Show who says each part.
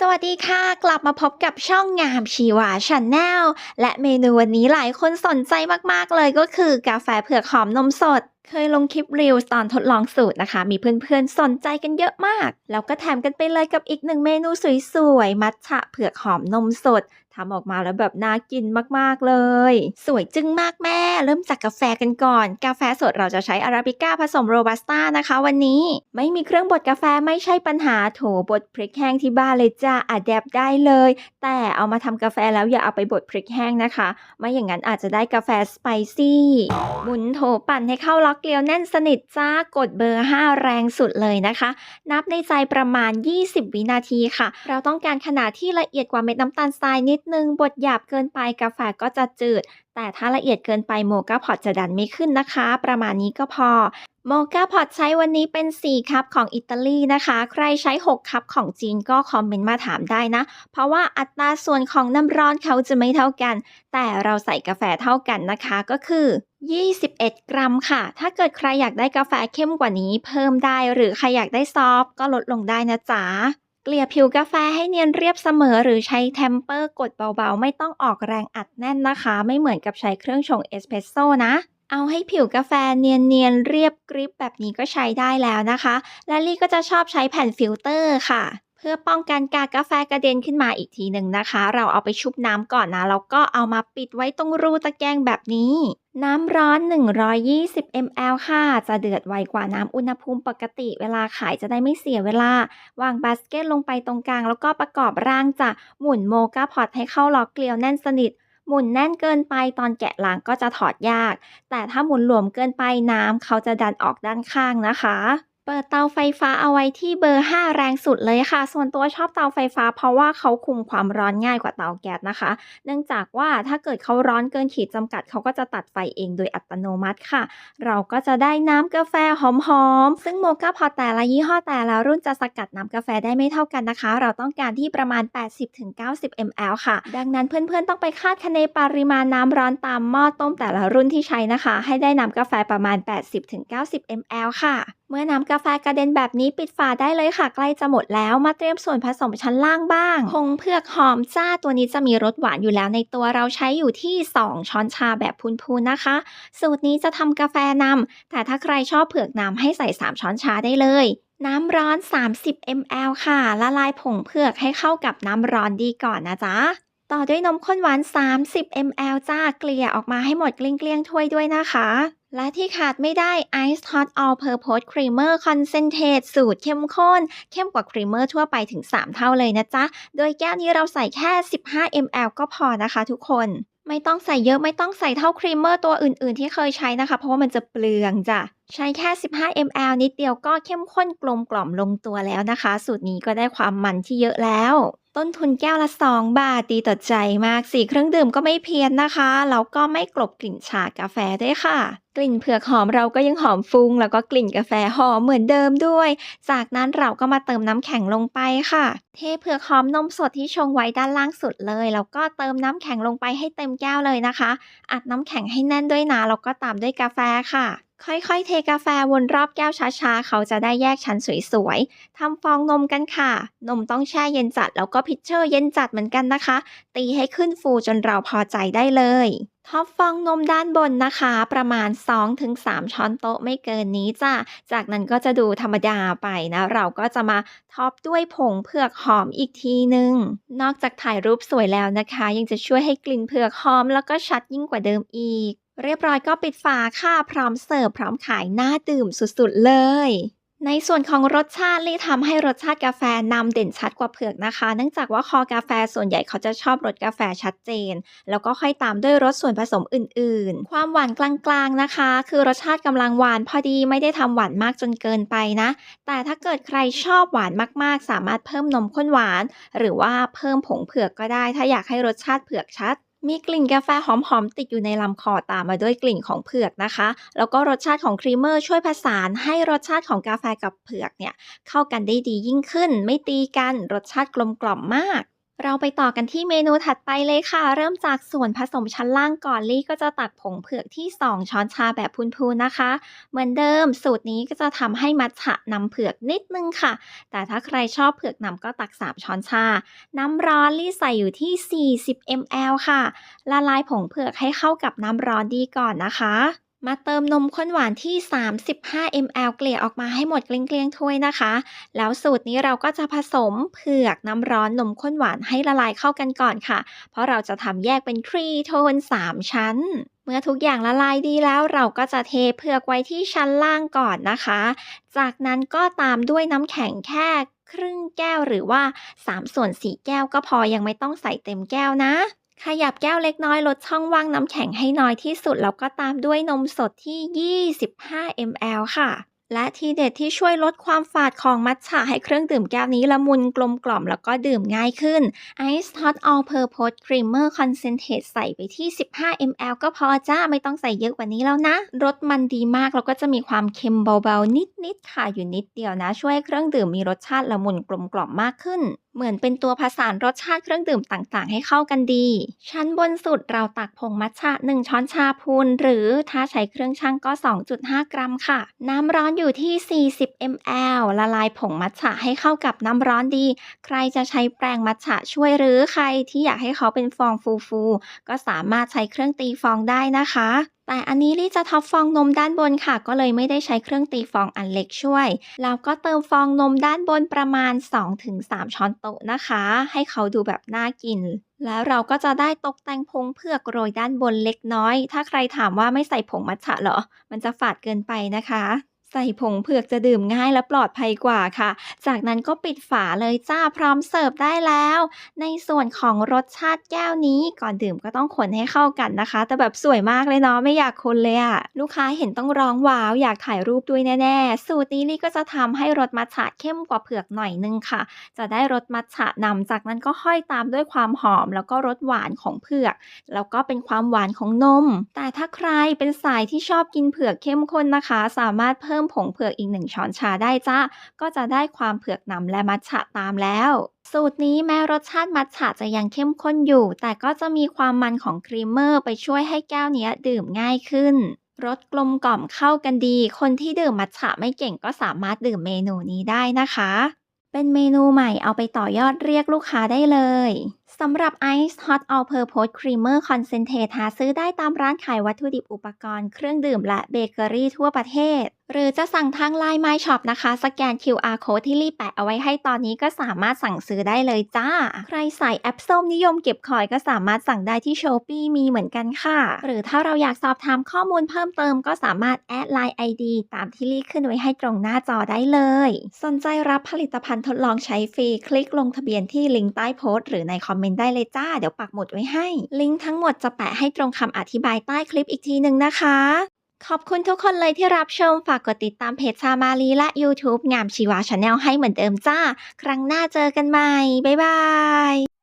Speaker 1: สวัสดีค่ะ กลับมาพบกับช่องงามชีวาชาแนลและเมนูวันนี้หลายคนสนใจมากๆเลยก็คือกาแฟเผือกหอมนมสด เคยลงคลิปรีวิวตอนทดลองสูตรนะคะ มีเพื่อนๆสนใจกันเยอะมาก แล้วก็แถมกันไปเลยกับอีกหนึ่งเมนูสวยๆมัทฉะเผือกหอมนมสด ทำออกมาแล้วแบบน่ากินมากๆเลย สวยจึงมากแม่ เริ่มจากกาแฟกันก่อน กาแฟสดเราจะใช้อาราบิก้าผสมโรบัสต้านะคะวันนี้ ไม่มีเครื่องบดกาแฟไม่ใช่ปัญหาโถบดพริกแห้งที่บ้านเลยจ้าอัดแดบได้เลย แต่เอามาทำกาแฟแล้วอย่าเอาไปบดพริกแห้งนะคะ ไม่อย่างนั้นอาจจะได้กาแฟสไปซี่หมุนโถปั่นให้เข้าล็อกเกลียวแน่นสนิทจ้ากดเบอร์ 5 แรงสุดเลยนะคะ นับในใจประมาณ 20 วินาทีค่ะ เราต้องการขนาดที่ละเอียดกว่าเม็ดน้ำตาลทรายนิดนึงบดหยาบเกินไปกาแฟก็จะจืด แต่ถ้าละเอียดเกินไปโมกาพอตจะดันไม่ขึ้นนะคะ ประมาณนี้ก็พอโมกาพอตใช้วันนี้เป็น 4 คัพของอิตาลีนะคะ ใครใช้ 6 คัพของจีนก็คอมเมนต์มาถามได้นะ เพราะว่าอัตราส่วนของน้ำร้อนเขาจะไม่เท่ากัน แต่เราใส่กาแฟเท่ากันนะคะก็คือ 21 กรัมค่ะ ถ้าเกิดใครอยากได้กาแฟเข้มกว่านี้เพิ่มได้ หรือใครอยากได้ซอฟก็ลดลงได้นะจ๊ะ เกลี่ยผิวกาแฟให้เนียนเรียบเสมอหรือใช้เทมเปอร์กดเบาๆ ไม่ต้องออกแรงอัดแน่นนะคะ ไม่เหมือนกับใช้เครื่องชงเอสเปรสโซ่นะเอาให้ผิวกาแฟเนียนๆเรียบกริบแบบนี้ก็ใช้ได้แล้วนะคะ และลี่ก็จะชอบใช้แผ่นฟิลเตอร์ค่ะ พื่อป้องกันกากกาแฟกระเด็นขึ้นมาอีกทีหนึ่งนะคะ เราเอาไปชุบน้ำก่อนนะแล้วก็เอามาปิดไว้ตรงรูตะแกรงแบบนี้ น้ำร้อน 120 ml ค่ะ จะเดือดไวกว่าน้ำอุณหภูมิปกติ เวลาขายจะได้ไม่เสียเวลา วางบาสเกตลงไปตรงกลาง แล้วก็ประกอบร่างจะหมุนโมกาพอตให้เข้าล็อกเกลียวแน่นสนิทหมุนแน่นเกินไปตอนแกะล้างก็จะถอดยาก แต่ถ้าหมุนหลวมเกินไปน้ำเขาจะดันออกด้านข้างนะคะ เปิดเตาไฟฟ้าเอาไว้ที่เบอร์ 5 แรงสุดเลยค่ะ ส่วนตัวชอบเตาไฟฟ้าเพราะว่าเขาคุมความร้อนง่ายกว่าเตาแก๊สนะคะ เนื่องจากว่าถ้าเกิดเขาร้อนเกินขีดจำกัดเขาก็จะตัดไฟเองโดยอัตโนมัติค่ะ เราก็จะได้น้ำกาแฟหอมๆ ซึ่งโมกาพอแต่ละยี่ห้อแต่ละรุ่นจะสกัดน้ำกาแฟได้ไม่เท่ากันนะคะ เราต้องการที่ประมาณ 80-90 ml ค่ะ ดังนั้นเพื่อนๆต้องไปคาดคะเนปริมาณน้ำร้อนตามหม้อต้มแต่ละรุ่นที่ใช้นะคะ ให้ได้น้ำกาแฟประมาณ 80-90 ml ค่ะเมื่อน้ำกาแฟกระเด็นแบบนี้ปิดฝาได้เลยค่ะ ใกล้จะหมดแล้วมาเตรียมส่วนผสมชั้นล่างบ้างผงเผือกหอมจ้าตัวนี้จะมีรสหวานอยู่แล้วในตัวเราใช้อยู่ที่ 2 ช้อนชาแบบพูนๆนะคะ สูตรนี้จะทำกาแฟนำแต่ถ้าใครชอบเผือกนำให้ใส่ 3 ช้อนชาได้เลยน้ำร้อน 30 ml ค่ะ ละลายผงเผือกให้เข้ากับน้ำร้อนดีก่อนนะจ๊ะ ต่อด้วยนมข้นหวาน 30 ml จ้า เกลี่ยออกมาให้หมดเกลี้ยงๆถ้วยด้วยนะคะ และที่ขาดไม่ได้ Ice Hot All Purpose Creamer Concentrate สูตรเข้มข้น เข้มกว่าครีมเมอร์ทั่วไปถึง 3 เท่าเลยนะจ๊ะ โดยแก้วนี้เราใส่แค่ 15 ml ก็พอนะคะทุกคนไม่ต้องใส่เยอะไม่ต้องใส่เท่าครีมเมอร์ตัวอื่นๆ ที่เคยใช้นะคะ เพราะว่ามันจะเปลืองจ้ะใช้แค่ 15 ml นิดเดียวก็เข้มข้นกลมกล่อมลงตัวแล้วนะคะ สูตรนี้ก็ได้ความมันที่เยอะแล้ว ต้นทุนแก้วละ 2 บาทดีต่อใจมากสีเครื่องดื่มก็ไม่เพี้ยนนะคะ แล้วก็ไม่กลบกลิ่นชากาแฟด้วยค่ะ กลิ่นเผือกหอมเราก็ยังหอมฟุ้ง แล้วก็กลิ่นกาแฟหอมเหมือนเดิมด้วย จากนั้นเราก็มาเติมน้ำแข็งลงไปค่ะ เทเผือกหอมนมสดที่ชงไว้ด้านล่างสุดเลย แล้วก็เติมน้ำแข็งลงไปให้เต็มแก้วเลยนะคะ อัดน้ำแข็งให้แน่นด้วยนะแล้วก็ตามด้วยกาแฟค่ะค่อยๆ เทกาแฟวนรอบแก้วช้าๆ เขาจะได้แยกชั้นสวยๆ ทำฟองนมกันค่ะ นมต้องแช่เย็นจัดแล้วก็พิชเชอร์เย็นจัดเหมือนกันนะคะ ตีให้ขึ้นฟูจนเราพอใจได้เลย ท็อปฟองนมด้านบนนะคะ ประมาณ 2-3 ช้อนโต๊ะไม่เกินนี้จ้ะ จากนั้นก็จะดูธรรมดาไปนะ เราก็จะมาท็อปด้วยผงเผือกหอมอีกทีหนึ่งนอกจากถ่ายรูปสวยแล้วนะคะ ยังจะช่วยให้กลิ่นเผือกหอมแล้วก็ชัดยิ่งกว่าเดิมอีก เรียบร้อยก็ปิดฝาค่ะพร้อมเสิร์ฟพร้อมขายหน้าดื่มสุดๆเลย ในส่วนของรสชาติลี่ทำให้รสชาติกาแฟนำเด่นชัดกว่าเผือกนะคะ เนื่องจากว่าคอกาแฟส่วนใหญ่เขาจะชอบรสกาแฟชัดเจน แล้วก็ค่อยตามด้วยรสส่วนผสมอื่นๆ ความหวานกลางๆนะคะ คือรสชาติกำลังหวานพอดีไม่ได้ทำหวานมากจนเกินไปนะ แต่ถ้าเกิดใครชอบหวานมากๆ สามารถเพิ่มนมข้นหวาน หรือว่าเพิ่มผงเผือกก็ได้ ถ้าอยากให้รสชาติเผือกชัด มีกลิ่นกาแฟหอมๆ ติดอยู่ในลำคอตามมาด้วยกลิ่นของเผือกนะคะ แล้วก็รสชาติของครีมเมอร์ช่วยผสานให้รสชาติของกาแฟกับเผือกเนี่ยเข้ากันได้ดียิ่งขึ้น ไม่ตีกันรสชาติกลมกล่อมมาก เราไปต่อกันที่เมนูถัดไปเลยค่ะ เริ่มจากส่วนผสมชั้นล่างก่อนลี่ก็จะตักผงเผือกที่ 2 ช้อนชาแบบพูนๆนะคะ เหมือนเดิมสูตรนี้ก็จะทำให้มัทฉะนำเผือกนิดนึงค่ะ แต่ถ้าใครชอบเผือกนำก็ตัก 3 ช้อนชา น้ำร้อนลี่ใส่อยู่ที่ 40 ml ค่ะ ละลายผงเผือกให้เข้ากับน้ำร้อนดีก่อนนะคะ มาเติมนมข้นหวานที่ 35 ml เกลี่ยออกมาให้หมดเกลี้ยงๆถ้วยนะคะ แล้วสูตรนี้เราก็จะผสมเผือกน้ำร้อนนมข้นหวานให้ละลายเข้ากันก่อนค่ะ เพราะเราจะทำแยกเป็นทรีโทน 3 ชั้น เมื่อทุกอย่างละลายดีแล้วเราก็จะเทเผือกไว้ที่ชั้นล่างก่อนนะคะ จากนั้นก็ตามด้วยน้ำแข็งแค่ครึ่งแก้วหรือว่า 3 ส่วน 4 แก้วก็พอยังไม่ต้องใส่เต็มแก้วนะ ขยับแก้วเล็กน้อยลดช่องว่างน้ำแข็งให้น้อยที่สุด แล้วก็ตามด้วยนมสดที่ 25 ml ค่ะ และทีเด็ดที่ช่วยลดความฝาดของมัทฉะให้เครื่องดื่มแก้วนี้ละมุนกลมกล่อมแล้วก็ดื่มง่ายขึ้น Ice Hot All Purpose Creamer Concentrate ใส่ไปที่ 15 ml ก็พอจ้าไม่ต้องใส่เยอะกว่านี้แล้วนะ รสมันดีมากแล้วก็จะมีความเค็มเบาๆนิดๆค่ะอยู่นิดเดียวนะ ช่วยเครื่องดื่มมีรสชาติละมุนกลมกล่อมมากขึ้น เหมือนเป็นตัวผสานรสชาติเครื่องดื่มต่างๆ ให้เข้ากันดี ชั้นบนสุดเราตักผงมัทฉะ 1 ช้อนชาพูน หรือถ้าใช้เครื่องชั่งก็ 2.5 กรัมค่ะ น้ำร้อนอยู่ที่ 40 ml ละลายผงมัทฉะให้เข้ากับน้ำร้อนดี ใครจะใช้แปรงมัทฉะช่วยหรือใครที่อยากให้เขาเป็นฟองฟูๆก็สามารถใช้เครื่องตีฟองได้นะคะ แต่อันนี้ลี่จะท็อปฟองนมด้านบนค่ะ ก็เลยไม่ได้ใช้เครื่องตีฟองอันเล็กช่วย แล้วก็เติมฟองนมด้านบนประมาณ 2-3 ช้อนโต๊ะนะคะ ให้เขาดูแบบน่ากิน แล้วเราก็จะได้ตกแต่งผงเผือกโรยด้านบนเล็กน้อย ถ้าใครถามว่าไม่ใส่ผงมัทฉะเหรอ มันจะฝาดเกินไปนะคะ ใส่ผงเผือกจะดื่มง่ายและปลอดภัยกว่าค่ะ จากนั้นก็ปิดฝาเลยจ้าพร้อมเสิร์ฟได้แล้ว ในส่วนของรสชาติแก้วนี้ก่อนดื่มก็ต้องคนให้เข้ากันนะคะ แต่แบบสวยมากเลยเนาะไม่อยากคนเลยอะลูกค้าเห็นต้องร้องว้าวอยากถ่ายรูปด้วยแน่ๆ สูตรนี้ลี่ก็จะทำให้รสมัทฉะเข้มกว่าเผือกหน่อยนึงค่ะ จะได้รสมัทฉะนำจากนั้นก็ค่อยตามด้วยความหอม แล้วก็รสหวานของเผือก แล้วก็เป็นความหวานของนม แต่ถ้าใครเป็นสายที่ชอบกินเผือกเข้มข้นนะคะ สามารถเพิ่มผงเผือกอีกหนึ่งช้อนชาได้จ้าก็จะได้ความเผือกนำและมัทฉะตามแล้ว สูตรนี้แม้รสชาติมัทฉะจะยังเข้มข้นอยู่ แต่ก็จะมีความมันของครีมเมอร์ไปช่วยให้แก้วเนี้ยดื่มง่ายขึ้นรสกลมกล่อมเข้ากันดี คนที่ดื่มมัทฉะไม่เก่งก็สามารถดื่มเมนูนี้ได้นะคะ เป็นเมนูใหม่เอาไปต่อยอดเรียกลูกค้าได้เลย สำหรับ Ice Hot All Purpose Creamer Concentrate หาซื้อได้ตามร้านขายวัตถุดิบอุปกรณ์เครื่องดื่มและเบเกอรี่ทั่วประเทศ หรือจะสั่งทาง Line My Shop นะคะ สแกน QR Code ที่รีแปะเอาไว้ให้ตอนนี้ก็สามารถสั่งซื้อได้เลยจ้า ใครใส่แอปส้มนิยมเก็บคอยก็สามารถสั่งได้ที่ Shopee มีเหมือนกันค่ะ หรือถ้าเราอยากสอบถามข้อมูลเพิ่มเติมก็สามารถแอด Line ID ตามที่รีขึ้นไว้ให้ตรงหน้าจอได้เลย สนใจรับผลิตภัณฑ์ทดลองใช้ฟรีคลิกลงทะเบียนที่ลิงก์ใต้โพสต์หรือในคอมเมนต์ได้เลยจ้า เดี๋ยวปักหมุดไว้ให้ ลิงก์ทั้งหมดจะแปะให้ตรงคำอธิบายใต้คลิปอีกทีหนึ่งนะคะ ขอบคุณทุกคนเลยที่รับชม ฝากกดติดตามเพจซามาลีและ YouTube งามชีวาชาแนลให้เหมือนเดิมจ้า ครั้งหน้าเจอกันใหม่ บ๊ายบาย